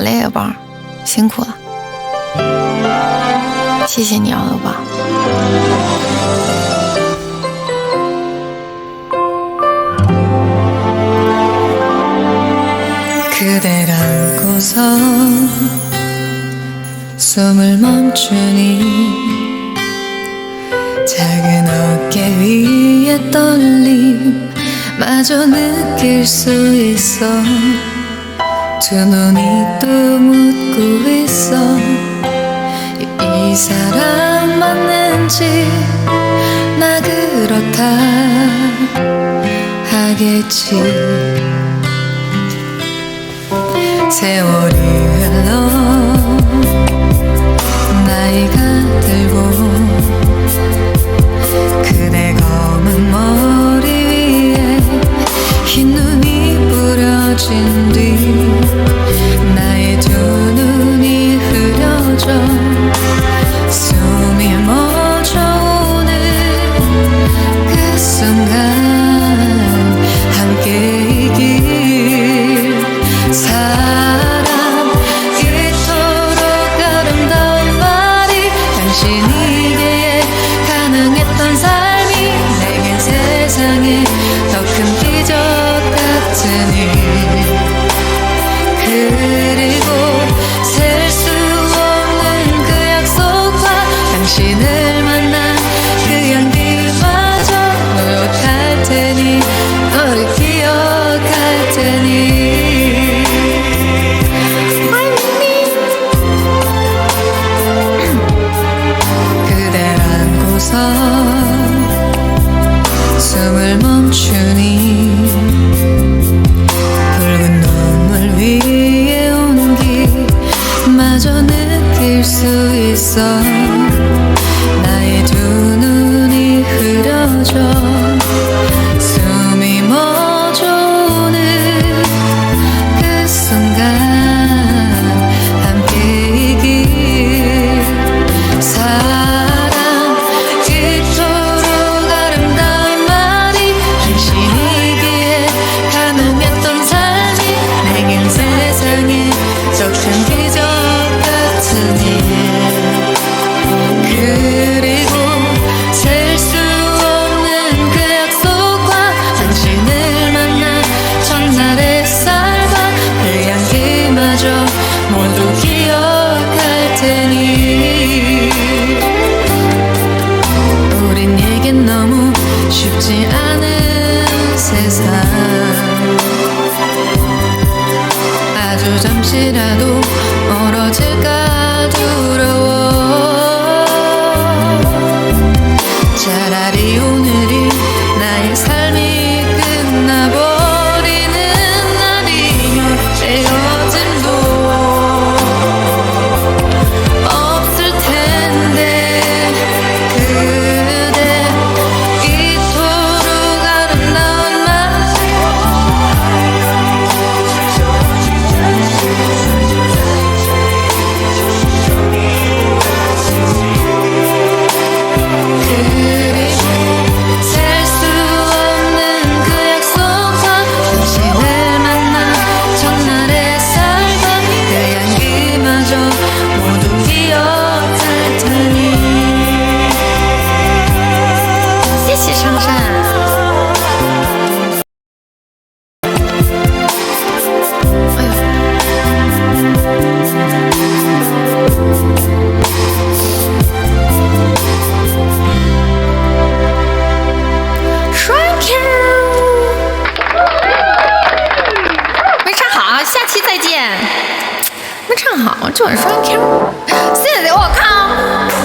累了吧，辛苦了，谢谢你啊，六宝。 두 눈이 또 묻고 있어. 이 사람 맞는지 나 그렇다 하겠지. 세월이 그리고 셀 수 없는 그 약속과 당신을 만나 그냥 네마저 노력할 테니 너를 기억할 테니. 그댈 안고서 숨을 멈추니 나의 두 눈이 흐려져. 能唱好，就是双 Q。谢谢，我靠。